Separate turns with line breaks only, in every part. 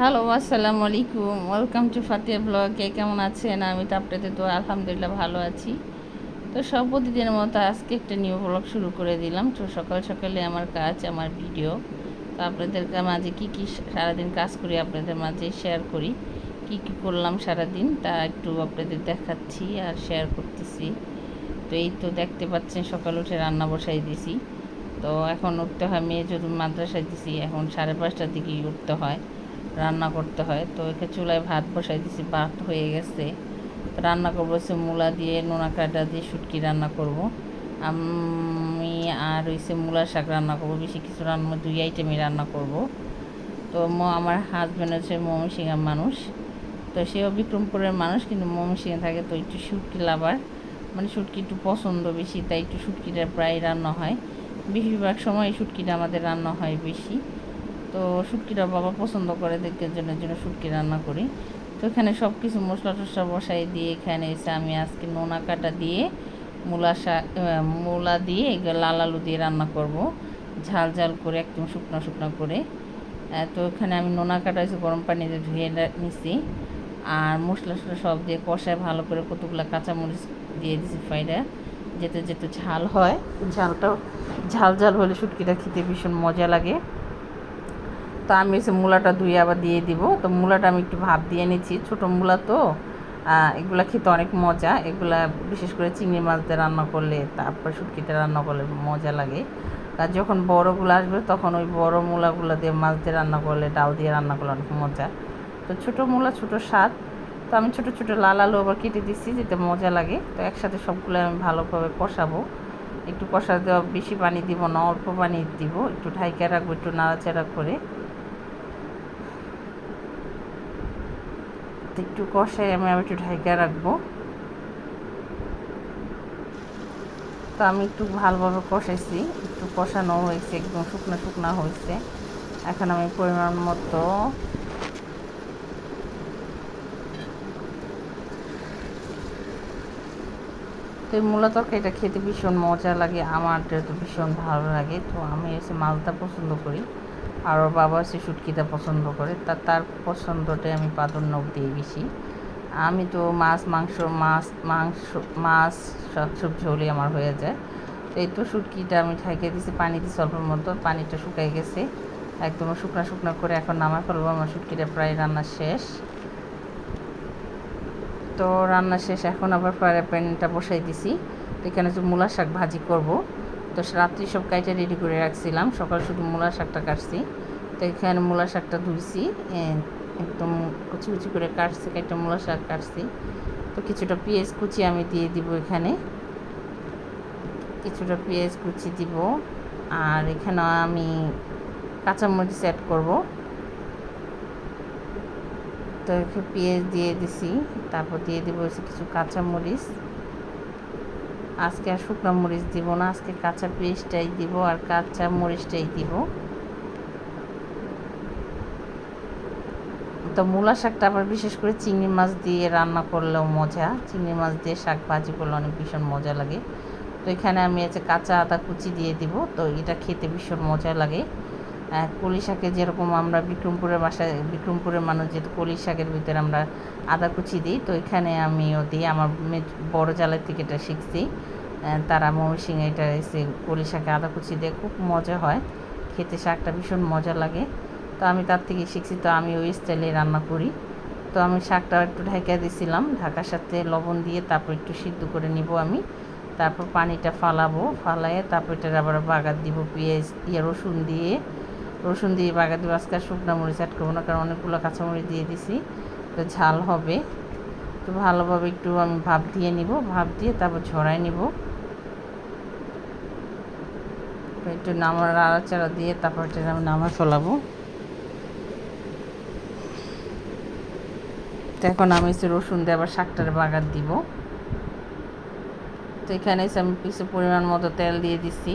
Hello আসসালামু আলাইকুম। Welcome to Fatiha blog কেমন আছেন? আমি তো আপনাদের তো আলহামদুলিল্লাহ ভালো আছি। তো সব প্রতিদিনের মতো আজকে একটা নিউ ব্লগ শুরু করে দিলাম। তো সকাল সকালে আমার কাজ, আমার ভিডিও তো আপনাদের মাঝে কি কি সারাদিন কাজ করি, আপনাদের মাঝে শেয়ার করি। কি কি করলাম সারাদিন, তা একটু আপনাদের দেখাচ্ছি আর শেয়ার করতেছি। তো এই তো দেখতে পাচ্ছেন, সকাল উঠে রান্না বসাই দিছি। তো এখন উঠতে হয় মেয়ে যদি মাদ্রাসায় দিছি। এখন সাড়ে পাঁচটার দিকেই উঠতে হয়। রান্না করতে হয়। তো এখানে চুলায় ভাত বসাই দিছি, ভাত হয়ে গেছে। রান্না করব হচ্ছে মূলা দিয়ে, নোনা কাটা দিয়ে শুটকি রান্না করব। আমি আর হইছে মূলা শাক রান্না করব, বেশি কিছু রান্না দুই আইটেমই রান্না করব। তো আমার হাজব্যান্ড হচ্ছে ময়মনসিংহের মানুষ। তো সেও বিক্রমপুরের মানুষ, কিন্তু ময়মনসিংহে থাকে, তো একটু শুটকি লাভার। মানে শুটকি একটু পছন্দ বেশি, তাই একটু শুটকিটা প্রায় রান্না হয়। বেশিরভাগ সময় শুটকিটা আমাদের রান্না হয় বেশি। তো শুটকিটা বাবা পছন্দ করে দেখতে, জন্য জন্য শুটকি রান্না করি। তো এখানে সব কিছু মশলা টসলা বসাই দিয়ে এখানে এসে আমি আজকে নোনা কাটা দিয়ে, মূলা মূলা দিয়ে এগুলো লাল আলু দিয়ে রান্না করব। ঝাল ঝাল করে একদম শুকনো শুকনো করে। তো এখানে আমি নোনা কাটা হয়েছে গরম পানিতে ধুয়ে নিছি। আর মশলা টসলা সব দিয়ে কষায় ভালো করে কতগুলো কাঁচামরিচ দিয়ে দিছি ফ্রাইডা। যেতে যেতে ঝাল হয়। ঝালটাও, ঝাল ঝাল হলে শুটকিটা খেতে ভীষণ মজা লাগে। তো আমি এসে মূলাটা ধুয়ে আবার দিয়ে দিব। তো মূলাটা আমি একটু ভাব দিয়ে নিচ্ছি। ছোটো মূলা তো। এগুলা খেতে অনেক মজা। এগুলা বিশেষ করে চিংড়ি মাছ দিয়ে রান্না করলে, তারপর শুটকিতে রান্না করলে মজা লাগে। আর যখন বড়গুলো আসবে, তখন ওই বড় মূলাগুলো দিয়ে, মাছ দিয়ে রান্না করলে, ডাল দিয়ে রান্না করলে অনেক মজা। তো ছোটো মূলা, ছোটো স্বাদ। তো আমি ছোটো ছোটো লাল আলু আবার কেটে দিচ্ছি, যেতে মজা লাগে। তো একসাথে সবগুলো আমি ভালোভাবে কষাবো। একটু কষা দেওয়া, বেশি পানি দিব না, অল্প পানি দিব। একটু ঢাইকা রাখব, একটু নাড়াচাড়া করে। একটু কষাই আমি আবার একটু ঢাইকা রাখব। তো আমি একটু ভালোভাবে কষাইছি, একটু কষানো হয়েছে, একদম শুকনো শুকনো হয়েছে। এখন আমি পরিমাণ মতো তো এই মূলা তরকারিটা খেতে ভীষণ মজা লাগে, আমার তো ভীষণ ভালো লাগে। তো আমি এসে মালটা পছন্দ করি। আর ওর বাবা সে শুটকিটা পছন্দ করে, তা তার পছন্দটাই আমি প্রাধান্য দিই বেশি। আমি তো মাছ, মাংস মাছ মাংস, মাছ সব সবজি হলেই আমার হয়ে যায়। তো এই তো শুটকিটা আমি ঠাইকে দিছি পানি দিছি অল্পের মতো পানিটা শুকাই গেছে। একদম শুকনো শুকনো করে এখন নামা ফেলব আমার শুটকিটা প্রায় রান্না শেষ। তো রান্না শেষ, এখন আবার ফ্রাই প্যানটা বসাই দিছি। তো এখানে যে মূলা শাক ভাজি করব তো রাত্রি সব কাইটা রেডি করে রাখছিলাম। সকাল শুধু মূলা শাকটা কাটছি। তো এখানে মূলা শাকটা ধুইছি একদম কুচি কুচি করে কাটছি একটা মূলা শাক কাটছি। তো কিছুটা পেঁয়াজ কুচি আমি দিয়ে দিব এখানে। কিছুটা পেঁয়াজ কুচি দিব। আর এখানে আমি কাঁচামরিচ অ্যাড করব। তো পেঁয়াজ দিয়ে দিছি। তারপর দিয়ে দিব কিছু কাঁচামরিচ। আজকে আর শুকনো মরিচ দিব না, আজকে কাঁচা পেঁয়াজটাই দিব আর কাঁচা মরিচটাই দিব। তো মূলা শাকটা আবার বিশেষ করে চিংড়ি মাছ দিয়ে রান্না করলেও মজা। চিংড়ি মাছ দিয়ে শাক ভাজি করলে অনেক ভীষণ মজা লাগে। তো এখানে আমি আছে কাঁচা আদা কুচি দিয়ে দিব, তো এটা খেতে ভীষণ মজা লাগে। কলি শাকে যেরকম আমরা বিক্রমপুরের বাসায়, বিক্রমপুরের মানুষ যেহেতু কলি শাকের ভিতরে আমরা আদা কুচি দিই, তো এখানে আমিও দিই। আমার বড় জালের থেকে এটা শিখছি। তারা মৌসিং এটা এসে কলি শাকে আদা কুচি দিয়ে খুব মজা হয়। খেতে শাকটা ভীষণ মজা লাগে। তো আমি তার থেকে শিখছি, তো আমি ওই স্টাইলে রান্না করি। তো আমি শাকটা একটু ঢাকা দিয়েছিলাম ঢাকার সাথে লবণ দিয়ে তারপর একটু সিদ্ধ করে নিব আমি। তারপর পানিটা ফালাবো ফালাইয়ে তারপর এটা আবার বাগার দিব, পেঁয়াজ ইয়ে রসুন দিয়ে। রসুন দিয়ে বাগা দিব আজকে শুকনো মরিচ অ্যাড করব না, কারণ অনেকগুলো কাঁচামরিচ দিয়ে দিছি। তো ঝাল হবে। তো ভালোভাবে একটু আমি ভাপ দিয়ে নিব। ভাপ দিয়ে তারপর ঝরাই নিব। একটু নামার আড়াচাড়া দিয়ে তারপর এটা আমি নামা ফেলাবো। তো এখন আমি এসে রসুন দিয়ে আবার শাকটার বাগার দিব। তো এখানে আমি কিছু পরিমাণ মতো তেল দিয়ে দিছি।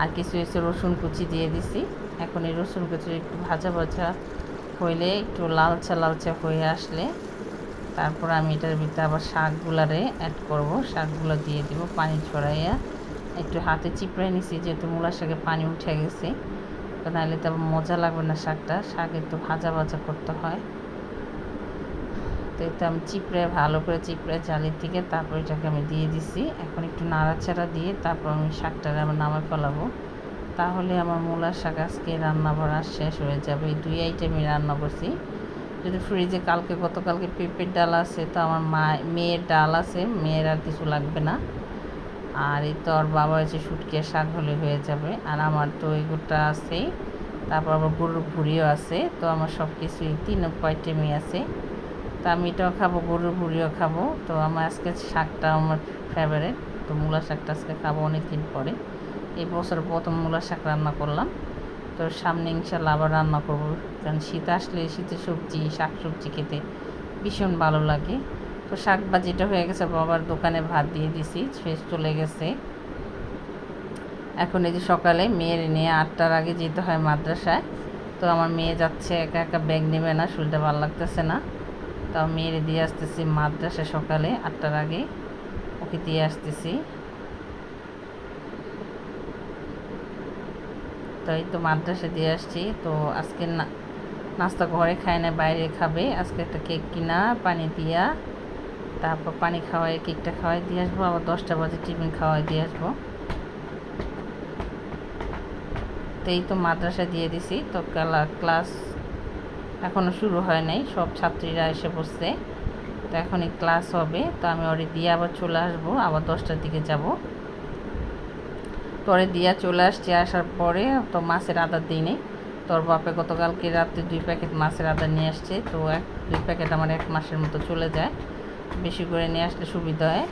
আর কিছু এসে রসুন কুচি দিয়ে দিছি। এখন এই রসুন কুচি একটু ভাজা ভাজা হইলে একটু লালচা লালচা হয়ে আসলে তারপর আমি এটার ভিতরে আবার শাকগুলারে অ্যাড করব। শাকগুলো দিয়ে দিব পানি ছড়াইয়া। একটু হাতে চিপড়াই নিছি, যেহেতু মূলা শাকে পানি উঠে গেছে। তো নাহলে তো মজা লাগবে না শাকটা। শাক একটু ভাজা ভাজা করতে হয়। তো এটা আমি চিপড়ে ভালো করে চিপড়ে জালির থেকে তারপর এটাকে আমি দিয়ে দিছি। এখন একটু নাড়াচাড়া দিয়ে তারপর আমি শাকটা আমার নামে ফেলাবো। তাহলে আমার মূলার শাক আজকে রান্না করা শেষ হয়ে যাবে। এই দুই আইটেমই রান্না করছি। যদি ফ্রিজে কালকে, গতকালকে পেঁপের ডাল আছে, তো আমার মা মেয়ের ডাল আছে, মেয়ের আর কিছু লাগবে না। আর এই তো আর বাবা হচ্ছে শুটকে শাক হলে হয়ে যাবে। আর আমার তো এই এগুলোটা আছে। তারপর আবার গরুর ভুড়িও আছে। তো আমার সব কিছুই তিন আইটেমই আছে। তো আমি এটাও খাব, গরুর ভুড়িও খাব। তো আমার আজকে শাকটা আমার ফেভারেট তো মূলা শাকটা আজকে খাব অনেক দিন পরে। এই বছর প্রথম মূলা শাক রান্না করলাম। তো সামনে ইনশাল্লাহ আবার রান্না করব। কারণ শীত আসলে শীতের সবজি, শাক সবজি খেতে ভীষণ ভালো লাগে। তো শাক ভাজিটা হয়ে গেছে বাবার দোকানে ভাত দিয়ে দিছি, শেষ চলে গেছে। এখন এই যে সকালে মেয়ের নিয়ে আটটার আগে যেতে হয় মাদ্রাসায়। তো আমার মেয়ে যাচ্ছে, একা একা ব্যাগ নেবে না, শরীরটা ভালো লাগতেছে না। তাও মেয়ের দিয়ে আসতেছি মাদ্রাসা সকালে আটটার আগে। ওকে দিয়ে আসতেছি। তো এই তো মাদ্রাসা দিয়ে আসছি। তো আজকে না, নাস্তা ঘরে খায় না, বাইরে খাবে। আজকে একটা কেক কিনা, পানি দিয়া, তারপর পানি খাওয়াই কেকটা খাওয়াই দিয়ে আসব। আবার দশটা বাজে টিফিন খাওয়াই দিয়ে আসব। তো তো মাদ্রাসা দিয়ে দিছি। তো ক্লাস এখনও শুরু হয় নাই, সব ছাত্রীরা এসে বসছে। তো এখনই ক্লাস হবে। তো আমি ওরে দিয়ে আবার চলে আসব। আবার দশটার দিকে যাব। পরে দিয়া চলে আসছি, আসার পরে তো মাছের আদার দিই নেই। তোর বাপে গতকালকে রাত্রে দুই প্যাকেট মাছের আদা নিয়ে আসছে, তো এক, দুই প্যাকেট আমার এক মাসের মতো চলে যায়। বেশি করে নিয়ে আসলে সুবিধা হয়।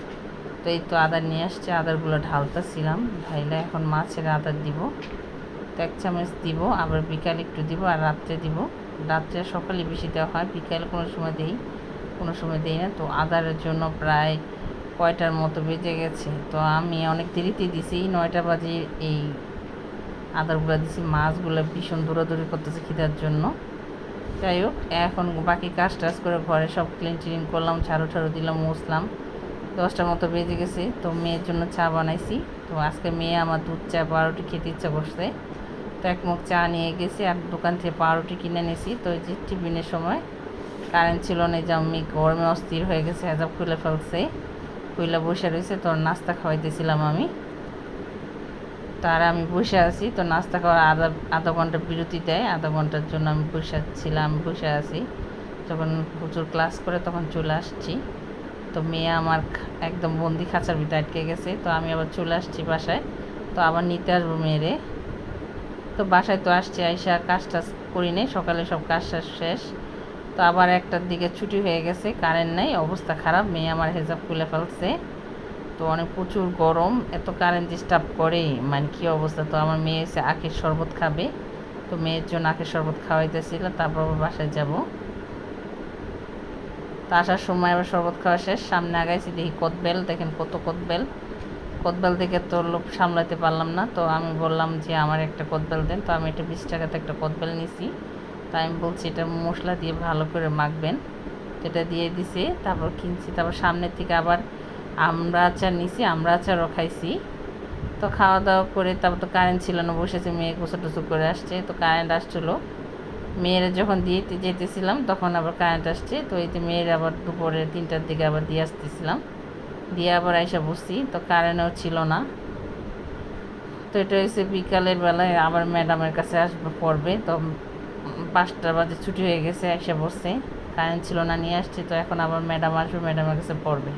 তো এই তো আদার নিয়ে আসছে আদারগুলো ঢালতেছিলাম, ঢাইলে এখন মাছের আদার দিব। তো এক চামচ দিব, আবার বিকাল একটু দিব আর রাত্রে দিব। রাত্রে সকালে বেশি দেওয়া হয়, বিকাল কোনো সময় দিই, কোনো সময় দিই না। তো আদারের জন্য প্রায় কয়টার মতো বেজে গেছে। তো আমি অনেক দেরিতে দিছি, নয়টা বাজে এই আদারগুলো দিছি, মাছগুলো ভীষণ দৌড়াদৌড়ি করতেছে খিদার জন্য। যাই হোক, এখন বাকি কাজ টাজ করে ঘরে সব ক্লিন টিন করলাম, ঝাড়ু ঠাড়ু দিলাম, মুছলাম। দশটার মতো বেজে গেছে, তো মেয়ের জন্য চা বানাইছি। তো আজকে মেয়ে আমার দুধ, চা, পাউরুটি খেতে ইচ্ছা করছে। তো এক মুখ চা নিয়ে গেছি আর দোকান থেকে পাউরুটি কিনে নিয়েছি তো যে টিফিনের সময় কারেন্ট ছিল না যে আমি গরমে অস্থির হয়ে গেছে, হেজাব খুলে ফেলছে। খুলে বসে রয়েছে তোর নাস্তা খাওয়াইতেছিলাম আমি। তার আমি বসে আছি তো নাস্তা খাওয়ার আধা আধা ঘণ্টা বিরতি দেয়, আধা ঘণ্টার জন্য আমি বসে ছিলাম, বসে আছি। যখন প্রচুর ক্লাস করে তখন চলে আসছি। তো মেয়ে আমার একদম বন্দি খাঁচার ভিতরে আটকে গেছে, তো আমি আবার চলে আসছি বাসায়। তো আবার নিতে আসব মেয়েরে। তো বাসায় তো আসছি, আইসা কাজ টাজ করি নেই, সকালে সব কাজ শেষ। তো আবার একটার দিকে ছুটি হয়ে গেছে কারেন্ট নেই, অবস্থা খারাপ, মেয়ে আমার হেজাব খুলে ফেলছে। তো অনেক প্রচুর গরম, এত কারেন্ট ডিস্টার্ব করে মানে কী অবস্থা? তো আমার মেয়ে এসে আখের শরবত খাবে। তো মেয়ের জন্য আখের শরবত খাওয়াইতেছিল, তারপর আবার বাসায় যাব। তো আসার সময় আবার শরবত খাওয়া শেষ, সামনে আগাইছি, দেখি কদবেল দেখেন কত কদবেল কদবেল থেকে তো লোক সামলাতে পারলাম না, তো আমি বললাম যে, আমার একটা কদবেল দেন। তো আমি একটা বিশ টাকাতে একটা কদবেল নিছি। তাই আমি বলছি এটা মশলা দিয়ে ভালো করে মাখবেন। এটা দিয়ে দিছে, তারপর কিনছি, তারপর সামনের থেকে আবার আমরা আচার নিছি, আমরা আচারও খাইছি। তো খাওয়া দাওয়া করে তারপর তো কারেন্ট ছিল না, বসেছে, মেয়ে গোসল টুসু করে আসছে, তো কারেন্ট আসছিল। মেয়েরা যখন দিয়ে যেতেছিলাম, তখন আবার কারেন্ট আসছে, তো এতে মেয়ের আবার দুপুরে তিনটার দিকে আবার দিয়ে আসতেছিলাম। দিয়ে আবার আইসা বসছি, তো কারেন্টও ছিল না। তো এটা হচ্ছে বিকালের বেলায় আবার ম্যাডামের কাছে আসবে পড়বে, তো পাঁচটা বাজে ছুটি হয়ে গেছে, এসে বসছে। কারেন্ট ছিল না, নিয়ে আসছি, তো এখন আবার ম্যাডাম আসবে ম্যাডামের কাছে পড়বে।